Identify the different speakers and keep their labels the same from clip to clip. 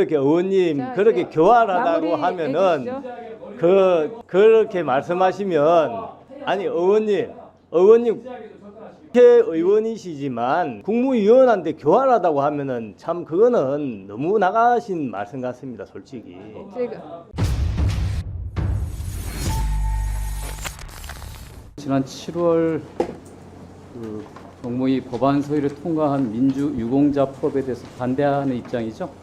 Speaker 1: 그렇게 의원님
Speaker 2: 자,
Speaker 1: 그렇게
Speaker 2: 이제
Speaker 1: 교활하다고
Speaker 2: 마무리
Speaker 1: 하면은
Speaker 2: 해주시죠.
Speaker 1: 그 그렇게 말씀하시면 아니 의원님 의원님 국회의원이시지만 국무위원한테 교활하다고 하면은 참 그거는 너무 나가신 말씀 같습니다 솔직히
Speaker 2: 제가
Speaker 3: 지난 7월 그 정무위 법안 소위를 통과한 민주 유공자법에 대해서 반대하는 입장이죠.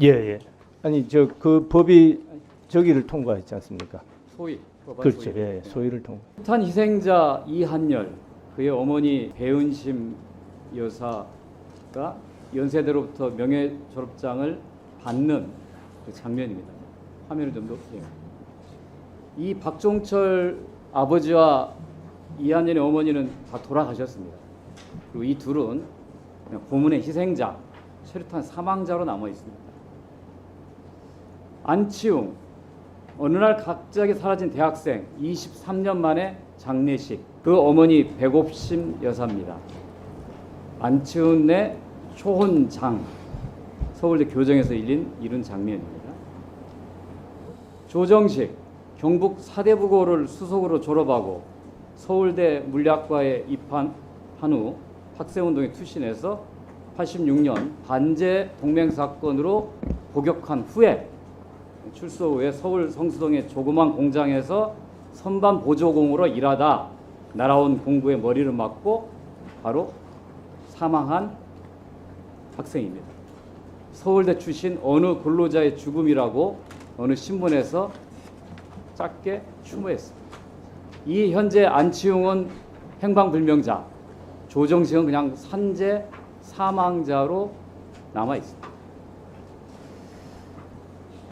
Speaker 1: 예 예 아니 저 그 법이 저기를 통과했지 않습니까
Speaker 3: 소위
Speaker 1: 그렇죠
Speaker 3: 소위.
Speaker 1: 예 소위를 통과
Speaker 3: 폭탄 희생자 이한열 그의 어머니 배은심 여사가 연세대로부터 명예 졸업장을 받는 그 장면입니다. 화면을 좀 더. 예. 이 박종철 아버지와 이한열의 어머니는 다 돌아가셨습니다. 그리고 이 둘은 고문의 희생자, 최루탄 사망자로 남아 있습니다. 안치웅 어느 날 갑자기 사라진 대학생 23년 만에 장례식 그 어머니 백옥심 여사입니다. 안치훈의 초혼장 서울대 교정에서 일린 이런 장면입니다. 조정식 경북 사대부고를 수석으로 졸업하고 서울대 물리학과에 입학한 후 학생운동에 투신해서 86년 반제 동맹 사건으로 복역한 후에 출소 후에 서울 성수동의 조그만 공장에서 선반 보조공으로 일하다 날아온 공부에 머리를 맞고 바로 사망한 학생입니다. 서울대 출신 어느 근로자의 죽음이라고 어느 신문에서 짧게 추모했습니다. 이 현재 안치용은 행방불명자, 조정식은 그냥 산재 사망자로 남아 있습니다.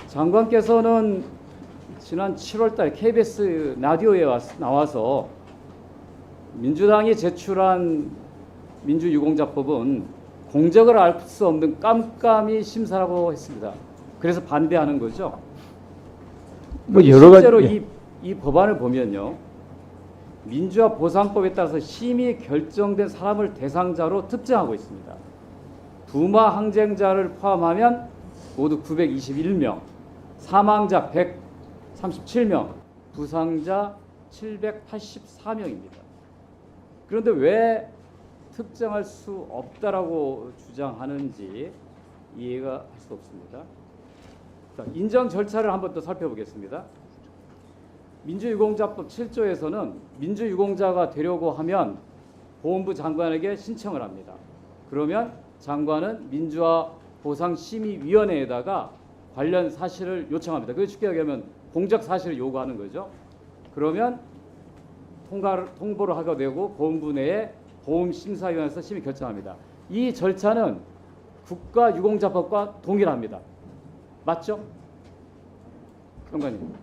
Speaker 3: 장관께서는 지난 7월달 KBS 라디오에 왔- 나와서 민주당이 제출한 민주유공자법은 공적을 알 수 없는 깜깜이 심사라고 했습니다. 그래서 반대하는 거죠.
Speaker 1: 뭐 여러 가지
Speaker 3: 실제로
Speaker 1: 예.
Speaker 3: 이, 이 법안을 보면요. 민주화 보상법에 따라서 심의 결정된 사람을 대상자로 특정하고 있습니다. 부마 항쟁자를 포함하면 모두 921명, 사망자 137명, 부상자 784명입니다. 그런데 왜 특정할 수 없다라고 주장하는지 이해가 할 수 없습니다. 자, 인정 절차를 한번 더 살펴보겠습니다. 민주유공자법 7조에서는 민주유공자가 되려고 하면 보훈부 장관에게 신청을 합니다. 그러면 장관은 민주화 보상심의위원회에다가 관련 사실을 요청합니다. 그게 쉽게 얘기하면 공적 사실을 요구하는 거죠. 그러면 통과를, 통보를 하게 되고 보훈부 내에 보험심사위원회에서 심의 결정합니다. 이 절차는 국가유공자법과 동일합니다. 맞죠? 장관님.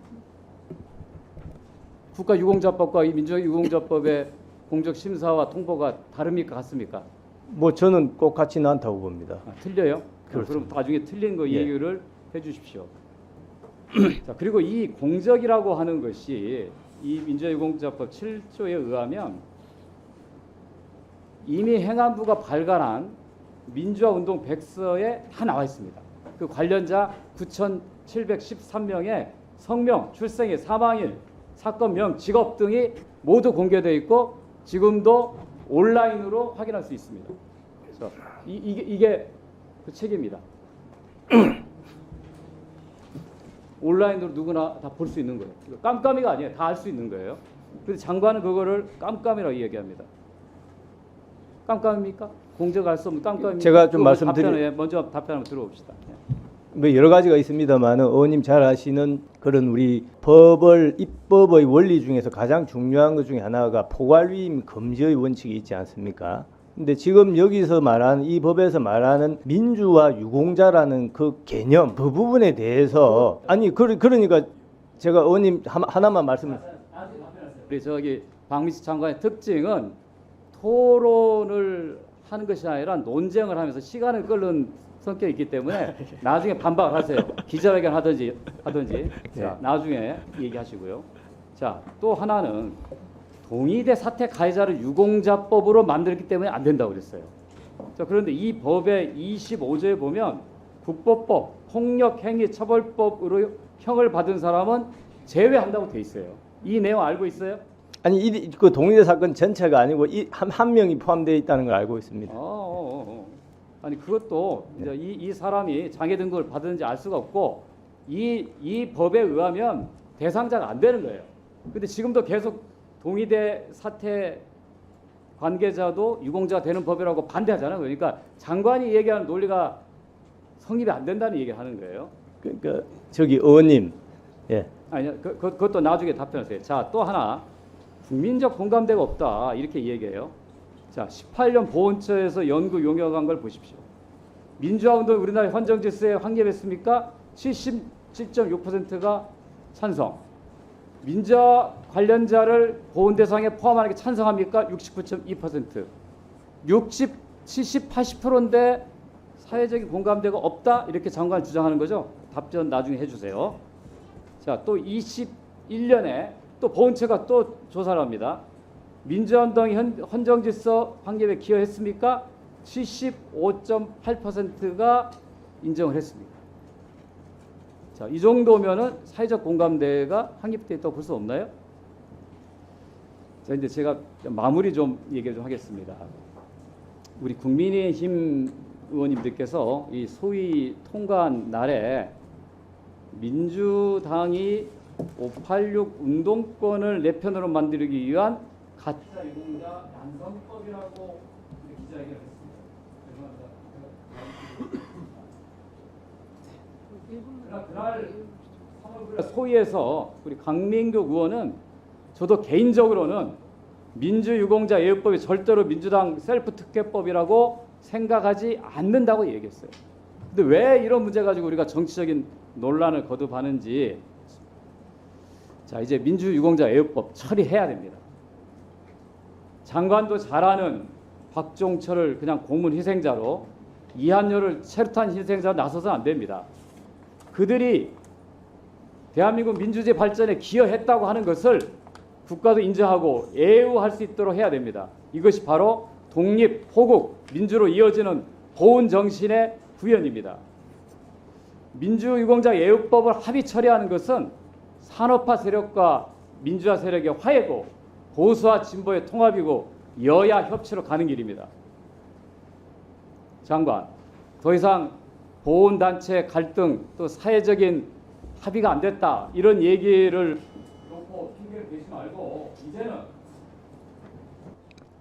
Speaker 3: 국가유공자법과 이 민주유공자법의 공적 심사와 통보가 다릅니까 같습니까?
Speaker 1: 뭐 저는 꼭 같지는 않다고 봅니다
Speaker 3: 아, 틀려요? 그럼
Speaker 1: 그렇습니다.
Speaker 3: 나중에 틀린 거
Speaker 1: 예.
Speaker 3: 얘기를 해주십시오. 자 그리고 이 공적이라고 하는 것이 이 민주유공자법 7조에 의하면 이미 행안부가 발간한 민주화 운동 백서에 다 나와 있습니다. 그 관련자 9,713명의 성명, 출생일, 사망일, 사건명, 직업 등이 모두 공개되어 있고 지금도 온라인으로 확인할 수 있습니다. 그래서 이, 이게, 이게 그 책입니다. 온라인으로 누구나 다 볼 수 있는 거예요. 깜깜이가 아니에요. 다 알 수 있는 거예요. 근데 장관은 그거를 깜깜이라고 얘기합니다. 깜깜입니까? 알수 없는 깜깜입니까?
Speaker 1: 제가 좀 말씀드리-
Speaker 3: 답변을, 예, 먼저 답변 한번 들어봅시다. 예.
Speaker 1: 뭐 여러 가지가 있습니다만 의원님 잘 아시는 그런 우리 법을 입법의 원리 중에서 가장 중요한 것 중에 하나가 포괄위임 금지의 원칙이 있지 않습니까? 근데 지금 여기서 말하는 이 법에서 말하는 민주화 유공자라는 그 개념 그 부분에 대해서 아니 그, 그러니까 제가 의원님 하나- 하나만 말씀
Speaker 3: 우리 저기 박미수 장관의 특징은 토론을 하는 것이 아니라 논쟁을 하면서 시간을 끌는 성격이 있기 때문에 나중에 반박을 하세요. 기자회견 하든지 하든지. 자, 나중에 얘기하시고요. 자, 또 하나는 동의대 사퇴 가해자를 유공자법으로 만들기 때문에 안 된다고 그랬어요. 자, 그런데 이 법의 25조에 보면 국보법 폭력행위처벌법으로 형을 받은 사람은 제외한다고 돼 있어요. 이 내용 알고 있어요?
Speaker 1: 아니 이, 그 동일의 사건 전체가 아니고 이한한 명이 포함되어 있다는 걸 알고 있습니다.
Speaker 3: 어, 어, 어, 어. 아니 그것도 이제 이, 이 사람이 장애 등급을 받았는지 알 수가 없고 이, 이 법에 의하면 대상자가 안 되는 거예요. 근데 지금도 계속 동의대 사태 관계자도 유공자가 되는 법이라고 반대하잖아요. 그러니까 장관이 얘기하는 논리가 성립이 안 된다는 얘기를 하는 거예요.
Speaker 1: 그러니까 저기 의원님, 예,
Speaker 3: 아니 그, 그, 그것도 나중에 답변하세요. 자 또 하나 국민적 공감대가 없다 이렇게 얘기해요. 자 18년 보훈처에서 연구 용역한 걸 보십시오. 민주화 운동 우리나라 헌정 질서에 확립했습니까? 77.6%가 찬성. 민주화 관련자를 보훈 대상에 포함하는 게 찬성합니까? 69.2%. 60, 70, 80%인데 사회적인 공감대가 없다 이렇게 장관 주장하는 거죠. 답변 나중에 해주세요. 자, 또 21년에 또 보훈처가 또 조사를 합니다. 민주화운동이 현- 헌정질서 확립에 기여했습니까? 75.8%가 인정을 했습니다. 자, 이 정도면은 사회적 공감대가 확립돼 있다고 볼 수 없나요? 자, 이제 제가 마무리 좀 얘기를 좀 하겠습니다. 우리 국민의힘 의원님들께서 이 소위 통과한 날에 민주당이 586 운동권을 내 편으로 만들기 위한 가짜 유공자 양성법이라고 기자회견을 했습니다. 죄송합니다. 그날 소위에서 우리 강민교 의원은 저도 개인적으로는 민주유공자 예우법이 절대로 민주당 셀프 특혜법이라고 생각하지 않는다고 얘기했어요. 근데 왜 이런 문제 가지고 우리가 정치적인 논란을 거듭하는지 자 이제 민주유공자 애호법 처리해야 됩니다. 장관도 잘 아는 박종철을 그냥 공문 희생자로 이한열을 체류탄 희생자로 나서서 안 됩니다. 그들이 대한민국 민주주의 발전에 기여했다고 하는 것을 국가도 인정하고 애우할 수 있도록 해야 됩니다. 이것이 바로 독립, 호국, 민주로 이어지는 보훈 정신의 구현입니다. 민주유공자 예우법을 합의 처리하는 것은 산업화 세력과 민주화 세력의 화해고 보수와 진보의 통합이고 여야 협치로 가는 길입니다. 장관, 더 이상 보훈단체 갈등 또 사회적인 합의가 안 됐다. 이런 얘기를 놓고 핑계를 대지 말고 이제는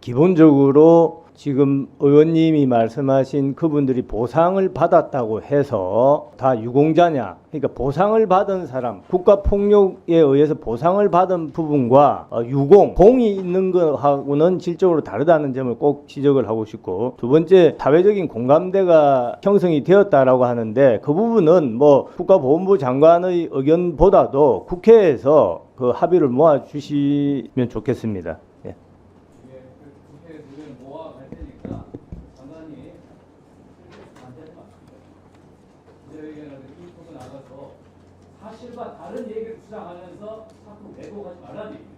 Speaker 1: 기본적으로 지금 의원님이 말씀하신 그분들이 보상을 받았다고 해서 다 유공자냐? 그러니까 보상을 받은 사람, 국가 폭력에 의해서 보상을 받은 부분과 어, 유공, 공이 있는 거하고는 질적으로 다르다는 점을 꼭 지적을 하고 싶고 두 번째 사회적인 공감대가 형성이 되었다라고 하는데 그 부분은 뭐 국가보훈부 장관의 의견보다도 국회에서 그 합의를 모아 주시면 좋겠습니다. 예.
Speaker 3: 이게 그 국회 의견 모아 갈 테니까 장관이 반대하지 마십시오. 기자회견을 이 부분 나가서 사실과 다른 얘기를 주장하면서 자꾸 왜곡하지 말라는 얘기입니다.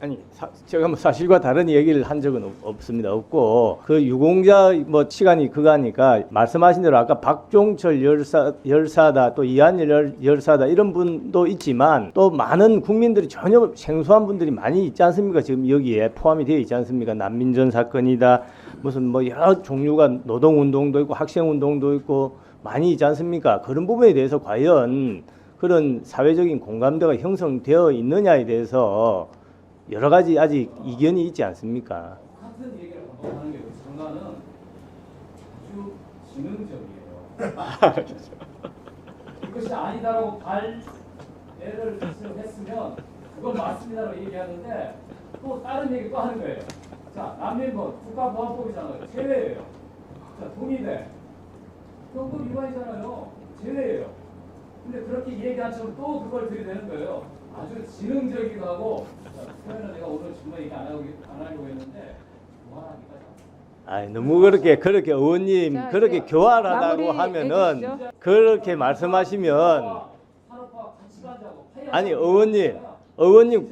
Speaker 1: 아니 사, 제가 뭐 사실과 다른 얘기를 한 적은 없, 없습니다. 없고 그 유공자 뭐 시간이 그거니까 말씀하신 대로 아까 박종철 열사 열사다 또 이한열 열- 열사다 이런 분도 있지만 또 많은 국민들이 전혀 생소한 분들이 많이 있지 않습니까? 지금 여기에 포함이 되어 있지 않습니까? 난민전 사건이다. 무슨 뭐 여러 종류가 노동 운동도 있고 학생 운동도 있고 많이 있지 않습니까 그런 부분에 대해서 과연 그런 사회적인 공감대가 형성되어 있느냐에 대해서 여러 가지 아직 이견이 있지 않습니까?
Speaker 3: 같은 얘기를 반복하는 게 장관은 아주 지능적이에요. 이것이 아니다라고 발해를 했으면 그건 맞습니다라고 얘기하는데 또 다른 얘기 또 하는 거예요. 자, 난민법 국가보안법이잖아요. 제외예요. 자, 동의대 헌법 위반이잖아요. 제외예요. 근데 그렇게 얘기한 처럼 또 그걸 들이대는 거예요. 아주 지능적이기도 하고 자, 표현을 내가 오늘 정말 얘기 안, 하고, 안 하려고 했는데 무한하기가
Speaker 1: 아이, 너무 그렇게 그렇게 의원님
Speaker 2: 자,
Speaker 1: 그렇게 교활하다고 하면은
Speaker 2: 해주시죠.
Speaker 1: 그렇게 말씀하시면 아니 의원님 의원님.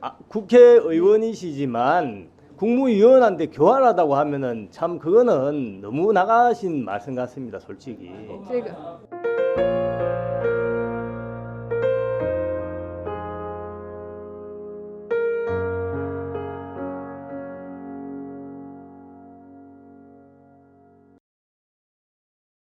Speaker 1: 아, 국회의원이시지만 국무위원한테 교환하다고 하면은 참 그거는 너무 나가신 말씀 같습니다, 솔직히.
Speaker 3: 제가